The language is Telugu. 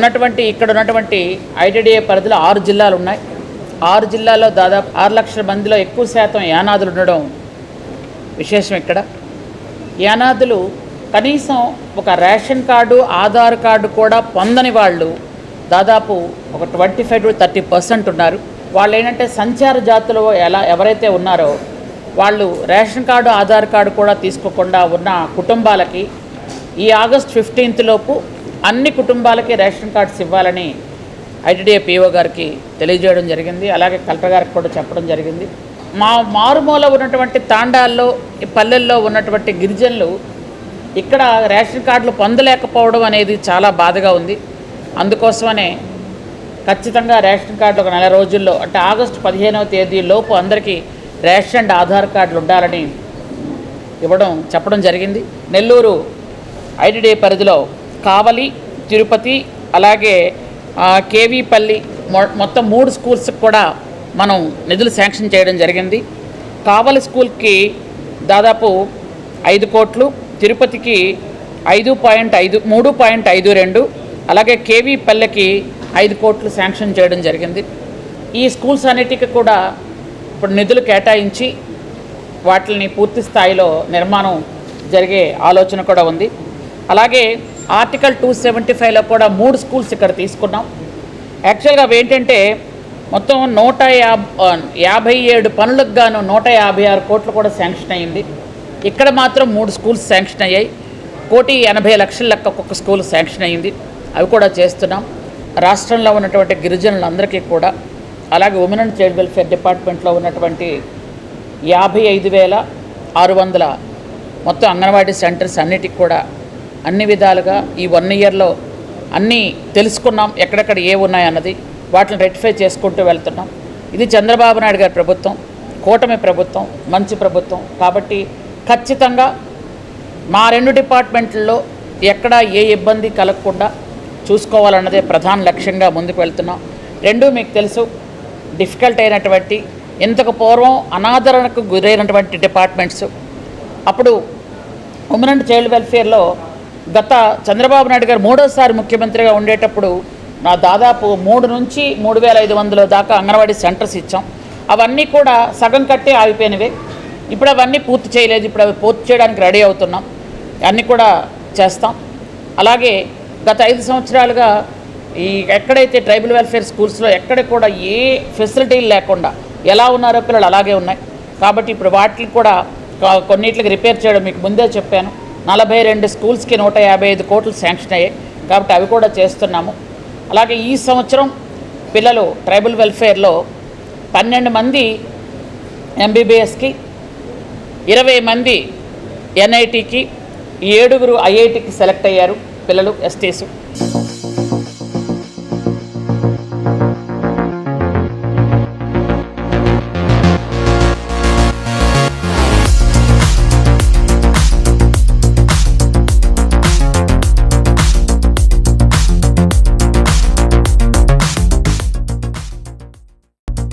ఉన్నటువంటి ఇక్కడ ఉన్నటువంటి ఐటీడీఏ పరిధిలో ఆరు జిల్లాలు ఉన్నాయి. ఆరు జిల్లాల్లో దాదాపు ఆరు లక్షల మందిలో ఎక్కువ శాతం యానాదులు ఉండడం విశేషం ఇక్కడ. యానాదులు కనీసం ఒక రేషన్ కార్డు ఆధార్ కార్డు కూడా పొందని వాళ్ళు దాదాపు ఒక twenty five to thirty percent ఉన్నారు. వాళ్ళు ఏంటంటే సంచార జాతులు ఎలా ఎవరైతే ఉన్నారో వాళ్ళు రేషన్ కార్డు ఆధార్ కార్డు కూడా తీసుకోకుండా ఉన్న కుటుంబాలకి ఈ ఆగస్ట్ ఫిఫ్టీన్త్ లోపు అన్ని కుటుంబాలకి రేషన్ కార్డ్స్ ఇవ్వాలని ఐటీడీఏ పిఓ గారికి తెలియజేయడం జరిగింది. అలాగే కలెక్టర్ గారికి కూడా చెప్పడం జరిగింది. మా మారుమూల ఉన్నటువంటి తాండాల్లో ఈ పల్లెల్లో ఉన్నటువంటి గిరిజనులు ఇక్కడ రేషన్ కార్డులు పొందలేకపోవడం అనేది చాలా బాధగా ఉంది. అందుకోసమనే ఖచ్చితంగా రేషన్ కార్డులు ఒక నెల రోజుల్లో అంటే ఆగస్టు పదిహేనవ తేదీ లోపు అందరికీ రేషన్ అండ్ ఆధార్ కార్డులు ఉండాలని ఇవ్వడం చెప్పడం జరిగింది. నెల్లూరు ఐటీడీ పరిధిలో కావలి తిరుపతి అలాగే కేవీపల్లి మొ- మొత్తం మూడు స్కూల్స్కి కూడా మనం నిధులు శాంక్షన్ చేయడం జరిగింది. కావలి స్కూల్కి దాదాపు ఐదు కోట్లు తిరుపతికి ఐదు పాయింట్ ఐదు మూడు పాయింట్ ఐదు రెండు అలాగే కేవీ పల్లెకి ఐదు కోట్లు శాంక్షన్ చేయడం జరిగింది. ఈ స్కూల్స్ అన్నిటికీ కూడా ఇప్పుడు నిధులు కేటాయించి వాటిని పూర్తి స్థాయిలో నిర్మాణం జరిగే ఆలోచన కూడా ఉంది. అలాగే ఆర్టికల్ టూ సెవెంటీ ఫైవ్లో కూడా మూడు స్కూల్స్ ఇక్కడ తీసుకున్నాం. యాక్చువల్గా అవి ఏంటంటే మొత్తం నూట యాభై ఏడు పనులకు గాను నూట యాభై ఆరు కోట్లు కూడా శాంక్షన్ అయ్యింది. ఇక్కడ మాత్రం మూడు స్కూల్స్ శాంక్షన్ అయ్యాయి. కోటి ఎనభై లక్షల లెక్క ఒక్కొక్క స్కూల్ శాంక్షన్ అయ్యింది. అవి కూడా చేస్తున్నాం. రాష్ట్రంలో ఉన్నటువంటి గిరిజనులందరికీ కూడా అలాగే ఉమెన్ అండ్ చైల్డ్ వెల్ఫేర్ డిపార్ట్మెంట్లో ఉన్నటువంటి యాభై ఐదు వేల ఆరు వందల మొత్తం అంగన్వాడీ సెంటర్స్ అన్నిటికి కూడా అన్ని విధాలుగా ఈ వన్ ఇయర్లో అన్నీ తెలుసుకున్నాం ఎక్కడెక్కడ ఏ ఉన్నాయన్నది వాటిని రెక్టిఫై చేసుకుంటూ వెళ్తున్నాం. ఇది చంద్రబాబు నాయుడు గారి ప్రభుత్వం కూటమి ప్రభుత్వం మంచి ప్రభుత్వం. కాబట్టి ఖచ్చితంగా మా రెండు డిపార్ట్మెంట్లలో ఎక్కడ ఏ ఇబ్బంది కలగకుండా చూసుకోవాలన్నదే ప్రధాన లక్ష్యంగా ముందుకు వెళ్తున్నాం. రెండు మీకు తెలుసు డిఫికల్ట్ అయినటువంటి ఇంతకు పూర్వం అనాదరణకు గురైనటువంటి డిపార్ట్మెంట్స్. అప్పుడు ఉమెన్ అండ్ చైల్డ్ వెల్ఫేర్లో గత చంద్రబాబు నాయుడు గారు మూడోసారి ముఖ్యమంత్రిగా ఉండేటప్పుడు నా దాదాపు మూడు నుంచి మూడు వేల ఐదు వందల దాకా అంగన్వాడీ సెంటర్స్ ఇచ్చాం. అవన్నీ కూడా సగం కట్టే ఆగిపోయినవే. ఇప్పుడు అవన్నీ పూర్తి చేయలేదు. ఇప్పుడు అవి పూర్తి చేయడానికి రెడీ అవుతున్నాం. అన్నీ కూడా చేస్తాం. అలాగే గత ఐదు సంవత్సరాలుగా ఈ ఎక్కడైతే ట్రైబల్ వెల్ఫేర్ స్కూల్స్లో ఎక్కడ కూడా ఏ ఫెసిలిటీలు లేకుండా ఎలా ఉన్నారో పిల్లలు అలాగే ఉన్నాయి. కాబట్టి ఇప్పుడు వాటికి కూడా కొన్నిట్లకి కొన్నిటికి రిపేర్ చేయడం మీకు ముందే చెప్పాను. నలభై రెండు స్కూల్స్కి నూట యాభై ఐదు కోట్లు శాంక్షన్ అయ్యాయి. కాబట్టి అవి కూడా చేస్తున్నాము. అలాగే ఈ సంవత్సరం పిల్లలు ట్రైబల్ వెల్ఫేర్లో పన్నెండు మంది ఎంబీబీఎస్కి ఇరవై మంది ఎన్ఐటికి ఏడుగురు ఐఐటికి సెలెక్ట్ అయ్యారు పిల్లలు ఎస్టీసు.